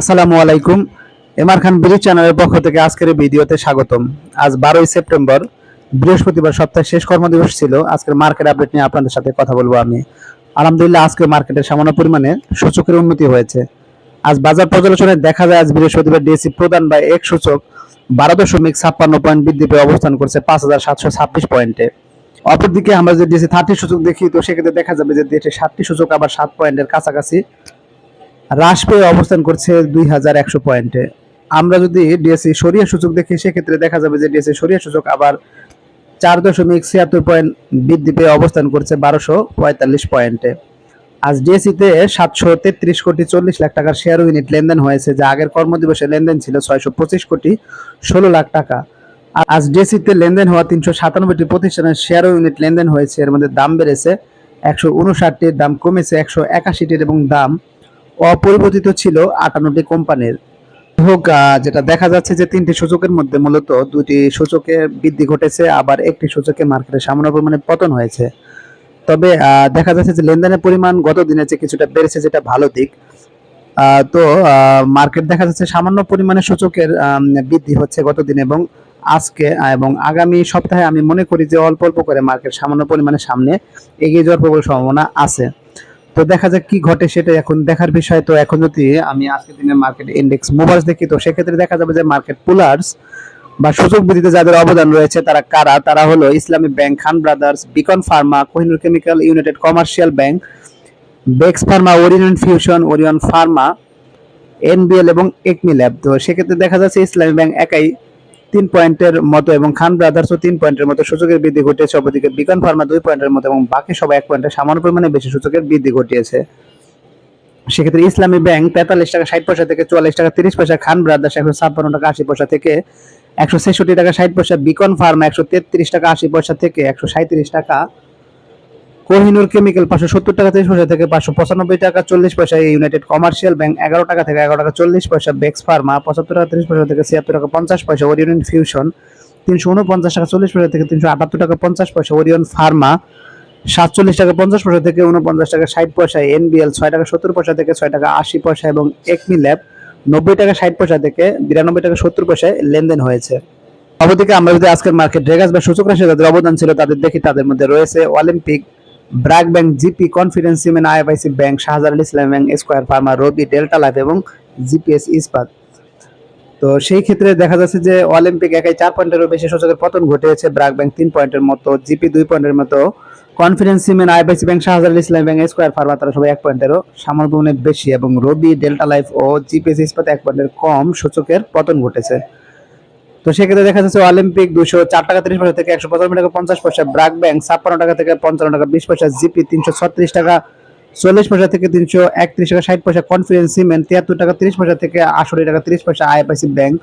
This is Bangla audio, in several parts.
আসসালামু আলাইকুম। এমআর খান ব্রিজ চ্যানেলের পক্ষ থেকে আজকের ভিডিওতে স্বাগতম। আজ বারোই সেপ্টেম্বর, বৃহস্পতিবার সপ্তাহের শেষ কর্মদিবস ছিল। আজকের মার্কেট আপডেট নিয়ে আপনাদের সাথে কথা বলব আমি। আলহামদুলিল্লাহ, আজকে মার্কেটে সামান্য পরিমাণে সূচকের উন্নতি হয়েছে। আজ বাজার পর্যালোচনায় দেখা যায়, আজ বৃহস্পতিবার ডিএসি প্রদান বা এক সূচক বারো দশমিক ছাপ্পান্ন পয়েন্ট বৃদ্ধি পেয়ে অবস্থান করছে পাঁচ হাজার সাতশো ছাব্বিশ পয়েন্টে। অপরদিকে আমরা যদি ডিএসি থার্টি সূচক দেখি, তো সেক্ষেত্রে দেখা যাবে যে দেশে ষাটটি সূচক আবার সাত পয়েন্টের কাছাকাছি হ্রাস পেয়ে অবস্থান করছে দুই হাজার একশো পয়েন্টে। আমরা যদি ডিএসসি সরিয়া সূচক দেখি, সেক্ষেত্রে দেখা যাবে যে ডিএসসি সরিয়া সূচক আবার চার দশমিক ছিয়াত্তর পয়েন্ট বৃদ্ধি পেয়ে অবস্থান করছে বারোশো পঁয়তাল্লিশ পয়েন্টে। আজ ডিএসসিতে সাতশো তেত্রিশ কোটি চল্লিশ লাখ টাকার শেয়ার ইউনিট লেনদেন হয়েছে, যা আগের কর্মদিবসে লেনদেন ছিল ছয়শো পঁচিশ কোটি ষোলো লাখ টাকা। আজ ডিএসসিতে লেনদেন হওয়া তিনশো সাতানব্বইটি প্রতিষ্ঠানের শেয়ার ইউনিট লেনদেন হয়েছে, এর মধ্যে দাম বেড়েছে একশো উনষাটটির, দাম কমেছে একশো একাশিটির এবং দাম অপরিবর্তিত ছিল আটান্নটি কোম্পানির। হোক যেটা দেখা যাচ্ছে যে তিনটি সূচকের মধ্যে মূলত দুটি সূচকে বৃদ্ধি ঘটেছে, আবার একটি সূচকে মার্কেটে সামান্য পরিমাণে পতন হয়েছে। তবে দেখা যাচ্ছে যে লেনদেনের পরিমাণ গত দিনের চেয়ে কিছুটা বেড়েছে যেটা ভালো দিক। তো মার্কেট দেখা যাচ্ছে সামান্য পরিমাণে সূচকের বৃদ্ধি হচ্ছে গত দিন এবং আজকে এবং আগামী সপ্তাহে আমি মনে করি যে অল্প অল্প করে মার্কেট সামান্য পরিমাণে সামনে এগিয়ে যাওয়ার প্রবল সম্ভাবনা আছে। তো দেখা যাক কি ঘটে সেটা এখন। দেখার বিষয় তো এখন যদি আমি আজকের দিনের মার্কেট ইন্ডেক্স মুভার্স দেখি, তো সেক্ষেত্রে দেখা যাবে যে মার্কেট পুলার্স বা সুযোগ বৃদ্ধিতে যাদের অবদান রয়েছে, তারা কারা? তারা হলো Islami Bank, Khan Brothers, Beacon Pharma, Kohinoor Chemical, United Commercial Bank, বেক্স Pharma, Orion Fusion, Orion Pharma, NBL এবং একমি ল্যাব। তো সেক্ষেত্রে দেখা যাচ্ছে ইসলামী ব্যাংক একাই তিন পয়েন্টের মতো এবং খান ব্রাদার্সও তিন পয়েন্টের মতো সূচকের বৃদ্ধি ঘটিয়েছে। অপরদিকে বিকন ফার্মা দুই পয়েন্টের মতো এবং বাকি সবাই এক পয়েন্টে সামান্য পরিমাণে বেশি সূচকের বৃদ্ধি ঘটিয়েছে। সেক্ষেত্রে ইসলামী ব্যাংক তেতাল্লিশ টাকা ষাট পয়সা থেকে চুয়াল্লিশ টাকা তিরিশ পয়সা, খান ব্রাদার্স একশো ছাপ্পান্ন টাকা আশি পয়সা থেকে একশো ছেষট্টি টাকা ষাট পয়সা, বিকন ফার্মা একশো তেত্রিশ টাকা আশি পয়সা থেকে একশো সাঁত্রিশ টাকা কোহিনুর কেমিক্যাল পাঁচশো সত্তর টাকা তিরিশ পয়সা থেকে পাঁচশো পঁচানব্বই টাকা, চল্লিশ পয়সা ইউনাইটেড কমার্শিয়াল ব্যাংক এগারো টাকা থেকে এগারো টাকা, চল্লিশ পয়সা বেক্স ফার্মা পঁচাত্তর টাকা, তিরিশ পয়সা থেকে ছিয়াত্তর টাকা, পঞ্চাশ পয়সা ওরিয়ন ফিউশন তিনশো উনপঞ্চাশ টাকা, চল্লিশ পয়সা থেকে তিনশো আটাত্তর টাকা, পঞ্চাশ পয়সা ওরিয়ন ফার্মা সাতচল্লিশ টাকা, পঞ্চাশ পয়সা থেকে উনপঞ্চাশ টাকা, ষাট পয়সা এনবিএল ছয় টাকা, সত্তর পয়সা থেকে ছয় টাকা, আশি পয়সা এবং একমি ল্যাব নব্বই টাকা, ষাট পয়সা থেকে বিরানব্বই টাকা, সত্তর পয়সায় লেনদেন হয়েছে। অপরদিকে আমরা যদি আজকের মার্কেট রেগাস বা সূচক রাশি যাদের অবদান ছিল তাদের দেখি তাদের মধ্যে রয়েছে Olympic BRAC Bank, GP, Confidence Cement IFIC Bank, Shahjalal Islam Bank, Square Pharma, Robi, Delta Life এবং জিপিএস ইস্পাত। তো সেই ক্ষেত্রে দেখা যাচ্ছে যে অলিম্পিক একাই চার পয়েন্টেরও বেশি সূচকের পতন ঘটেছে। ব্র্যাক ব্যাংক তিন পয়েন্টের মতো, জিপি দুই পয়েন্টের মতো, Confidence Cement IFIC Bank, Shahjalal Islam Bank, Square Pharma তারা সবাই এক পয়েন্টেরও সামান্য বেশি এবং রবি, ডেল্টা লাইফ ও জিপিএস ইস্পাত এক পয়েন্টের কম সূচকের পতন ঘটেছে। তো সেক্ষেত্রে দেখা যাচ্ছে অলিম্পিক দুশো চার টাকা তিরিশ পয়সা থেকে একশো পঁচানব্বই টাকা পঞ্চাশ পয়সা ব্রাক ব্যাংক ছাপ্পান্ন টাকা থেকে পঞ্চান্ন টাকা বিশ পয়সা জিপি তিনশো ছত্রিশ টাকা, চল্লিশ পয়সা থেকে তিনশো একত্রিশ টাকা, ষাট পয়সা কনফিডেন্স সিমেন্ট তিয়াত্তর টাকা তিরিশ পয়সা থেকে আষট্টি টাকা তিরিশ পয়সা আইএফআইসি ব্যাংক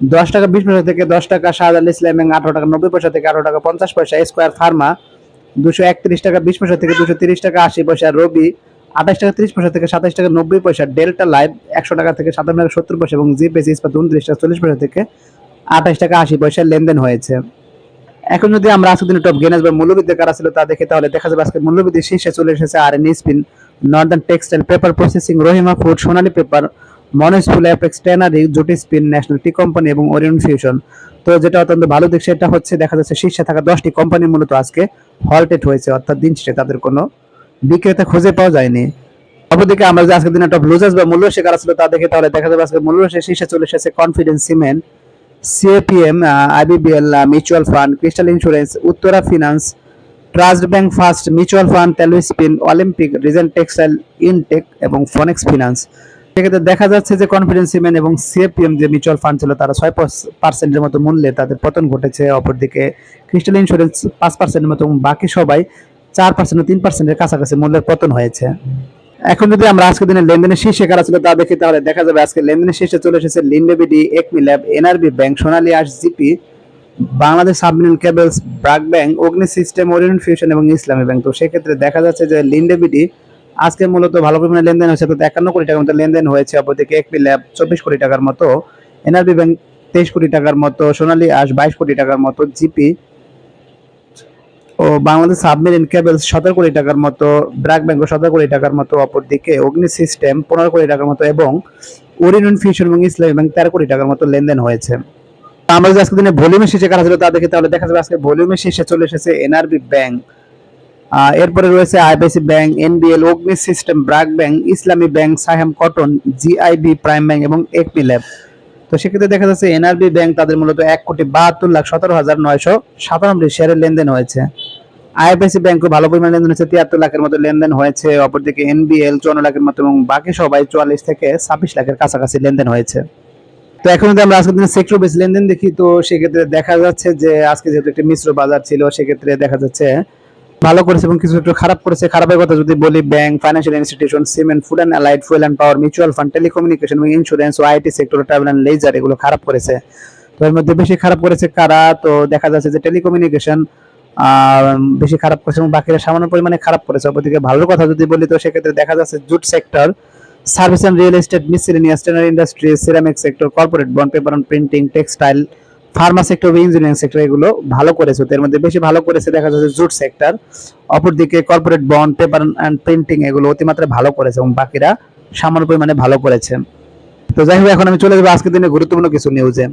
দশ টাকা বিশ পয়সা থেকে দশ টাকা শাহজাল ইসলাম ব্যাংক আঠারো টাকা নব্বই পয়সা থেকে আঠারো টাকা পঞ্চাশ পয়সা স্কোয়ার ফার্মা দুশো একত্রিশ টাকা বিশ পয়সা থেকে দুশো তিরিশ টাকা আশি পয়সা রবি আঠাশ টাকা তিরিশ পয়সা থেকে সাতাশ টাকা নব্বই পয়সা ডেল্টা লাইভ একশো টাকা থেকে সাতান্ন টাকা সত্তর পয়সা এবং জিপিএস ইস্পাত উনত্রিশ টাকা চল্লিশ পয়সা থেকে আঠাশ টাকা আশি পয়সার লেনদেন হয়েছে। এখন যদি আমরা আজকের দিনে টপ গেনার্স বা মূল্যবৃদ্ধি কারা ছিল তা দেখে, তাহলে দেখা যাবে আজকে মূল্যবৃদ্ধি শীর্ষে চলে এসেছে R N Spin, Northern Textile, Paper Processing, Rahima Food, Sonali Paper মনেসফুল Apex Tannery Jute Spin, National Tea Company এবং ওরিয়ন ফিউশন। তো যেটা অত্যন্ত ভালো দিক, সেটা হচ্ছে দেখা যাচ্ছে শীর্ষে থাকা দশটি কোম্পানি মূলত আজকে হলটেড হয়েছে, অর্থাৎ দিন শেষে তাদের কোনো বিক্রেতা খুঁজে পাওয়া যায়নি। অপরদিকে আমরা যে আজকের দিনে টপ লুজার্স বা মূল্য শেখার ছিল তা দেখে, তাহলে দেখা যাবে আজকে মূল্য শীর্ষে চলে এসেছে Confidence Cement CAPM IBBL mutual fund, Crystal Insurance, Uttara finance, trust bank first, mutual fund তেলুস্পিন Olympic, Regent textile, intact এবং ফনেক্স ফিনান্স। সেক্ষেত্রে দেখা যাচ্ছে যে কনফিডেন্স সিমেন্ট এবং সিএপিএম যে মিউচুয়াল ফান্ড ছিল, তারা ছয় পার্সেন্টের মতো মূল্যে তাদের পতন ঘটেছে। অপরদিকে ক্রিস্টাল ইন্স্যুরেন্স পাঁচ পার্সেন্টের মতো বাকি সবাই চার পার্সেন্ট তিন পার্সেন্টের কাছাকাছি মূল্যের পতন হয়েছে। এখন যদি আমরা আজকে দিনের লেনদেনের শীর্ষে কারা ছিল তা দেখি, তাহলে দেখা যাবে আজকে লেনদেনের শীর্ষে চলে এসেছে Linde BD Acme Lab NRB Bank Sonali আস GP Bangladesh Submarine Cables BRAC Bank Agni System Orient Fusion এবং ইসলামী ব্যাংক তো সেক্ষেত্রে দেখা যাচ্ছে যে লিন্ডেবিডি আজকে মূলত ভালো পরিমাণে লেনদেন হয়েছে তো একান্ন কোটি টাকার মতো লেনদেন হয়েছে, অপরদিকে একমি ল্যাব চব্বিশ কোটি টাকার মতো এনআরবি ব্যাংক তেইশ কোটি টাকার মতো সোনালী আস বাইশ কোটি টাকার মতো জিপি ও বাংলাদেশ সাবমেরিন কেবলস সতেরো কোটি টাকার মতো ব্র্যাক ব্যাংক সতেরো কোটি টাকার মতো অপরদিকে, অগ্নি সিস্টেম পনেরো কোটি টাকার মতো এবং ওরিয়ন ফিউশন এবং ইসলামী ব্যাংক তেরো কোটি টাকার মতো লেনদেন হয়েছে। আমরা যদি আজকে দিনে ভলিউমের শেষে কারা ছিল তা দেখি, তাহলে দেখা যাবে আজকে ভলিউমে শেষে চলে এসেছে এনআরবি ব্যাংক এরপরে রয়েছে IBC Bank NBL Agni System BRAC Bank Islami Bank Saiham Cotton GIB Prime Bank এবং একপি ল্যাব তো সেক্ষেত্রে দেখা যাচ্ছে এনআরবি ব্যাংক তাদের মূলত এক কোটি বাহাত্তর লাখ সতেরো হাজার নয়শো সাতানব্বই শেয়ারের লেনদেন হয়েছে। আইএফআইসি ব্যাংকও ভালো পরিমাণ লেনদেন হয়েছে, তিয়াত্তর লাখের মতো লেনদেন হয়েছে, অপরদিকে এনবিএল চুয়ান্ন লাখের মতো এবং বাকি সবাই চুয়াল্লিশ থেকে ছাব্বিশ লাখের কাছাকাছি লেনদেন হয়েছে। তো এখন যদি আমরা আজকের দিনে সেক্টর বেস লেনদেন দেখি, তো সেক্ষেত্রে দেখা যাচ্ছে যে আজকে যেহেতু একটি মিশ্র বাজার ছিল, সেক্ষেত্রে দেখা যাচ্ছে ভালো করেছে এবং কিছু একটু খারাপ করেছে, খারাপের কথা যদি বলি bank financial institution cement food and allied fuel and power mutual fund telecommunication এবং insurance O IT sector travel and leisure এগুলো খারাপ করেছে। তো এর মধ্যে বেশি খারাপ করেছে কারা? তো দেখা যাচ্ছে যে টেলিকমিউনিকেশন বেশি খারাপ করেছে এবং বাকিরা সামান্য পরিমাণে খারাপ করেছে। অপরদিকে ভালোর কথা যদি বলি, তো সেক্ষেত্রে দেখা যাচ্ছে jute sector service and real estate miscellaneous tannery industry ceramic sector corporate bond paper and printing textile pharma sector বা ইঞ্জিনিয়ারিং সেক্টর এগুলো ভালো করেছে এর মধ্যে বেশি ভালো করেছে দেখা যাচ্ছে জুট সেক্টর অপরদিকে corporate bond paper and printing এগুলো অতিমাত্রায় ভালো করেছে এবং বাকিরা সামান্য পরিমাণে ভালো করেছে। তো যাই হোক, এখন আমি চলে যাব আজকের দিনে গুরুত্বপূর্ণ কিছু নিউজে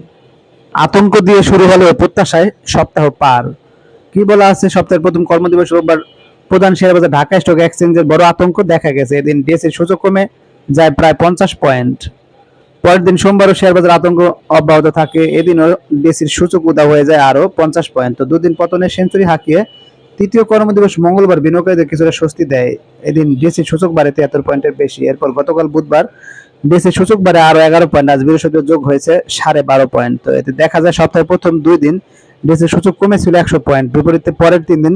আতঙ্ক দিয়ে শুরু হলো প্রত্যাশায় সপ্তাহ পার। কি বলা আছে? সপ্তাহের প্রথম কর্মদিবস রোববার প্রধান শেয়ার বাজার ঢাকা স্টক এক্সচেঞ্জের বড় আতঙ্ক দেখা গেছে। এদিন ডিএসএর সূচক কমে যায় প্রায় পঞ্চাশ পয়েন্ট পরের দিন সোমবারও শেয়ার বাজার আতঙ্ক অব্যাহত থাকে। এদিনও ডিএসির সূচক উদা হয়ে যায় আরও পঞ্চাশ পয়েন্ট। তো দুদিন পতনে সেঞ্চুরি হাঁকিয়ে তৃতীয় কর্মদিবস মঙ্গলবার বিনিয়োগকারীদের কিছুটা স্বস্তি দেয়। এদিন ডিএসির সূচক বাড়ে তিয়াত্তর পয়েন্টের বেশি। এরপর গতকাল বুধবার ডিএসির সূচক বাড়ে আরও এগারো পয়েন্ট। আজ বৃহস্পতিবার যোগ হয়েছে সাড়ে বারো পয়েন্ট। তো এতে দেখা যায় সপ্তাহের প্রথম দুই দিন ডিএসির সূচক কমেছিল একশো পয়েন্ট। বিপরীতে পরের তিন দিন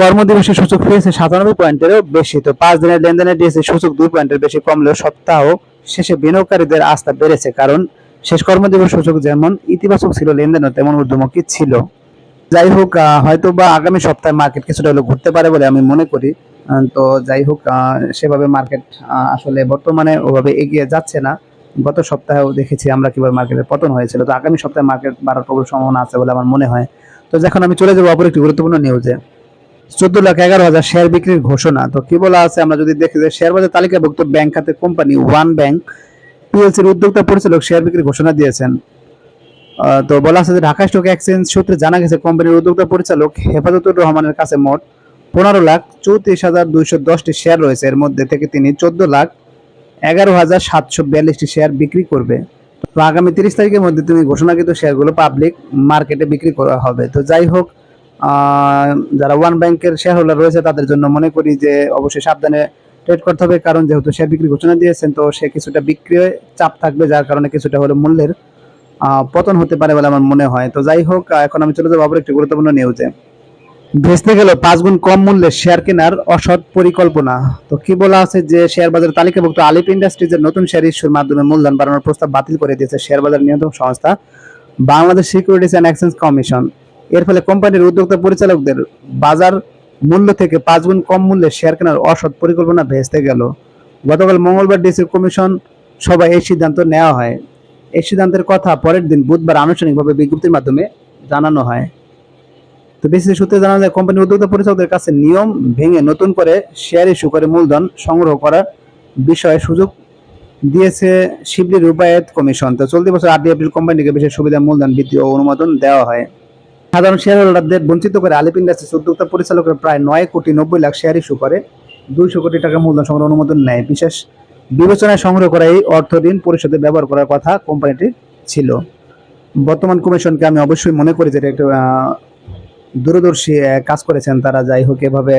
কর্মদিবসের সূচক পেয়েছে সাতানব্বই পয়েন্টেরও বেশি। তো পাঁচ দিনের লেনদেনে ডিএসসি সূচক দুই পয়েন্টের বেশি কমলেও সপ্তাহ শেষে বিনিয়োগকারীদের আস্থা বেড়েছে, কারণ শেষ কর্মদিবস সূচক যেমন ইতিবাচক ছিল, লেনদেনও তেমন ঊর্ধ্বমুখী ছিল। যাই হোক হয়তো বা আগামী সপ্তাহে মার্কেট কিছুটা হলেও ঘুরতে পারে বলে আমি মনে করি। তো যাই হোক সেভাবে মার্কেট আসলে বর্তমানে ওভাবে এগিয়ে যাচ্ছে না। গত সপ্তাহেও দেখেছি আমরা কীভাবে মার্কেটের পতন হয়েছিল। তো আগামী সপ্তাহে মার্কেট বাড়ার প্রবল সম্ভাবনা আছে বলে আমার মনে হয়। তো যখন আমি চলে যাব অপর একটি গুরুত্বপূর্ণ নিউজে চোদ্দ লাখ এগারো হাজার শেয়ার বিক্রির ঘোষণা। তো কি বলা আছে? আমরা যদি দেখি যে শেয়ার বাজার তালিকাভুক্ত ব্যাংক খাতের কোম্পানি ওয়ান ব্যাংক পিএলসির উদ্যোক্তা পরিচালক শেয়ার বিক্রির ঘোষণা দিয়েছেন। তো বলা আছে যে ঢাকা স্টক এক্সচেঞ্জ সূত্রে জানা গেছে কোম্পানির উদ্যোক্তা পরিচালক হেফাজতুর রহমানের কাছে মোট পনেরো লাখ চৌত্রিশ হাজার দুইশো দশটি শেয়ার রয়েছে। এর মধ্যে থেকে তিনি চোদ্দ লাখ এগারো হাজার সাতশো বিয়াল্লিশটি শেয়ার বিক্রি করবে। তো আগামী তিরিশ তারিখের মধ্যে তিনি ঘোষণাকৃত শেয়ারগুলো পাবলিক মার্কেটে বিক্রি করা হবে। তো যাই হোক যারা ওয়ান ব্যাংকের শেয়ার হোল্ডার রয়েছে, তাদের জন্য মনে করি যে অবশ্যই সাবধানে ট্রেড করতে হবে, কারণ যেহেতু শেয়ার বিক্রি ঘোষণা দিয়েছেন, তো সে কিছুটা বিক্রি চাপ থাকবে, যার কারণে কিছুটা হলে মূল্যের পতন হতে পারে বলে আমার মনে হয়। তো যাই হোক এখন আমি চলে যাব আবার একটি গুরুত্বপূর্ণ নিউজে ভেস্তে গেল পাঁচ গুণ কম মূল্যে শেয়ার কেনার অসৎ পরিকল্পনা। তো কি বলা আছে যে শেয়ার বাজার তালিকাভুক্ত আলিপ ইন্ডাস্ট্রিজের নতুন শেয়ার ইস্যুর মাধ্যমে মূলধন বাড়ানোর প্রস্তাব বাতিল করে দিয়েছে শেয়ার বাজার নিয়ন্ত্রক সংস্থা, Bangladesh Securities and Exchange Commission এর ফলে কোম্পানির উদ্যোক্তা পরিচালকদের বাজার মূল্য থেকে পাঁচ গুণ কম মূল্যে শেয়ার কেনার অসৎ পরিকল্পনা ভেস্তে গেল। গতকাল মঙ্গলবার ডিসি কমিশন সভায় এই সিদ্ধান্ত নেওয়া হয়। এই সিদ্ধান্তের কথা পরের দিন বুধবার আনুষ্ঠানিকভাবে বিজ্ঞপ্তির মাধ্যমে জানানো হয়। তো বিসিসি সূত্রে জানা যায়, কোম্পানির উদ্যোক্তা পরিচালকদের কাছে নিয়ম ভেঙে নতুন করে শেয়ার ইস্যু করে মূলধন সংগ্রহ করার বিষয়ে সুযোগ দিয়েছে শিবলি রূপায়ত কমিশন। তো চলতি বছর আট এপ্রিল কোম্পানিকে বিশেষ সুবিধা, মূলধন বৃদ্ধি ও অনুমোদন দেওয়া হয়। সাধারণ শেয়ার হোল্ডারদের বঞ্চিত করে আলিপ ইন্ডাস্ট্রিজ উদ্যোক্তা পরিচালকের প্রায় নয় কোটি নব্বই লাখ শেয়ার ইস্যু করে। দুইশো কোটি টাকা মূলধন সংগ্রহ অনুমোদন নেয়। বিশেষ বিবেচনায় সংগ্রহ করা এই অর্থ ঋণ পরিশোধে ব্যবহার করার কথা কোম্পানিটির ছিল। বর্তমান কমিশনকে আমি অবশ্যই মনে করি যে একটু দূরদর্শী কাজ করেছেন তারা। যাই হোক, এভাবে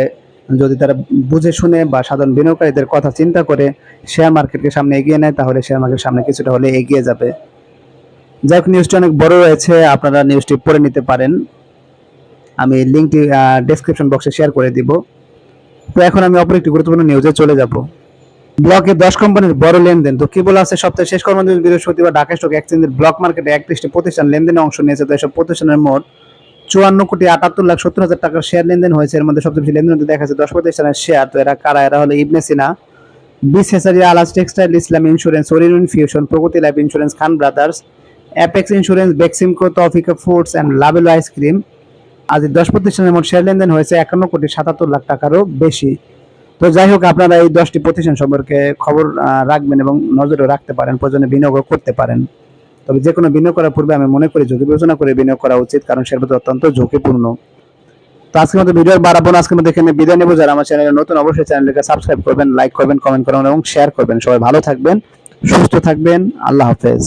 যদি তারা বুঝে শুনে বা সাধারণ বিনিয়োগকারীদের কথা চিন্তা করে শেয়ার মার্কেটকে সামনে এগিয়ে নেয়, তাহলে শেয়ার মার্কেট সামনে কিছুটা হলে এগিয়ে যাবে। যাই হোক নিউজটি অনেক বড় রয়েছে, আপনারা নিউজটি পড়ে নিতে পারেন। আমি লিঙ্কটি ডেসক্রিপশন বক্সে শেয়ার করে দিব। তো এখন আমি অপর একটি গুরুত্বপূর্ণ নিউজে চলে যাব। ব্লকে দশ কোম্পানির বড় লেনদেন। তো কেবল আছে? সপ্তাহের শেষ কর্মদিবস বৃহস্পতিবার ঢাকা স্টক এক্সচেঞ্জের ব্লক মার্কেটে একত্রিশটি প্রতিষ্ঠান লেনদেনে অংশ নিয়েছে। তো এসব প্রতিষ্ঠানের মোট চুয়ান্ন কোটি আটাত্তর লাখ সত্তর হাজার টাকার শেয়ার লেনদেন হয়েছে। এর মধ্যে সবচেয়ে বেশি লেনদেন হতে দেখা যাচ্ছে দশ প্রতিষ্ঠানের শেয়ার তো এরা কারা? এরা হলো ইবনে সিনা বিস আলাস Textile, Islam Insurance Orion Fusion Pragati Life Insurance, Khan Brothers Apex Insurance Beximco Taufika Foods and Lovello Ice Cream আজ দশ প্রতিষ্ঠানের মোট শেয়ার লেনদেন হয়েছে একান্ন কোটি সাতাত্তর লাখ টাকারও বেশি। তো যাই হোক, আপনারা এই দশটি প্রতিষ্ঠান সম্পর্কে খবর রাখবেন এবং নজরে রাখতে পারেন, প্রয়োজনে বিনিয়োগ করতে পারেন। তবে যে কোনো বিনিয়োগ করার পূর্বে আমি মনে করি ঝুঁকি বিবেচনা করে বিনিয়োগ করা উচিত, কারণ শেয়ার বাজার অত্যন্ত ঝুঁকিপূর্ণ। তো আজকের মতো ভিডিও বাড়াবো না, আজকের মতো এখানে বিদায় নেব। যারা আমার চ্যানেলে নতুন, অবশ্যই চ্যানেলকে সাবস্ক্রাইব করবেন লাইক করবেন কমেন্ট করবেন এবং শেয়ার করবেন। সবাই ভালো থাকবেন, সুস্থ থাকবেন, আল্লাহ হাফেজ।